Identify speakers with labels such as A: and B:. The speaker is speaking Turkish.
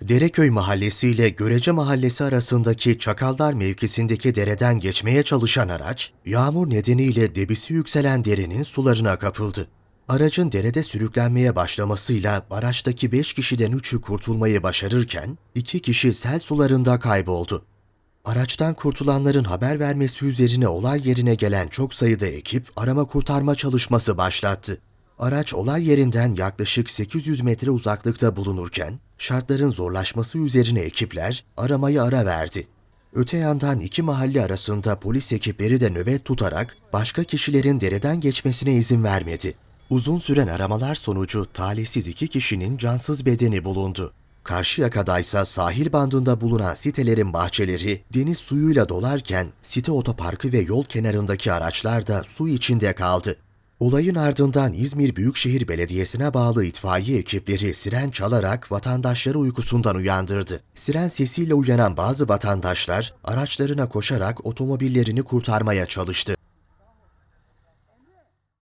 A: Dereköy Mahallesi ile Görece Mahallesi arasındaki Çakallar mevkisindeki dereden geçmeye çalışan araç, yağmur nedeniyle debisi yükselen derenin sularına kapıldı. Aracın derede sürüklenmeye başlamasıyla araçtaki 5 kişiden 3'ü kurtulmayı başarırken 2 kişi sel sularında kayboldu. Araçtan kurtulanların haber vermesi üzerine olay yerine gelen çok sayıda ekip arama kurtarma çalışması başlattı. Araç olay yerinden yaklaşık 800 metre uzaklıkta bulunurken şartların zorlaşması üzerine ekipler aramayı ara verdi. Öte yandan iki mahalle arasında polis ekipleri de nöbet tutarak başka kişilerin dereden geçmesine izin vermedi. Uzun süren aramalar sonucu talihsiz iki kişinin cansız bedeni bulundu. Karşıyaka'daysa sahil bandında bulunan sitelerin bahçeleri deniz suyuyla dolarken site otoparkı ve yol kenarındaki araçlar da su içinde kaldı. Olayın ardından İzmir Büyükşehir Belediyesi'ne bağlı itfaiye ekipleri siren çalarak vatandaşları uykusundan uyandırdı. Siren sesiyle uyanan bazı vatandaşlar araçlarına koşarak otomobillerini kurtarmaya çalıştı.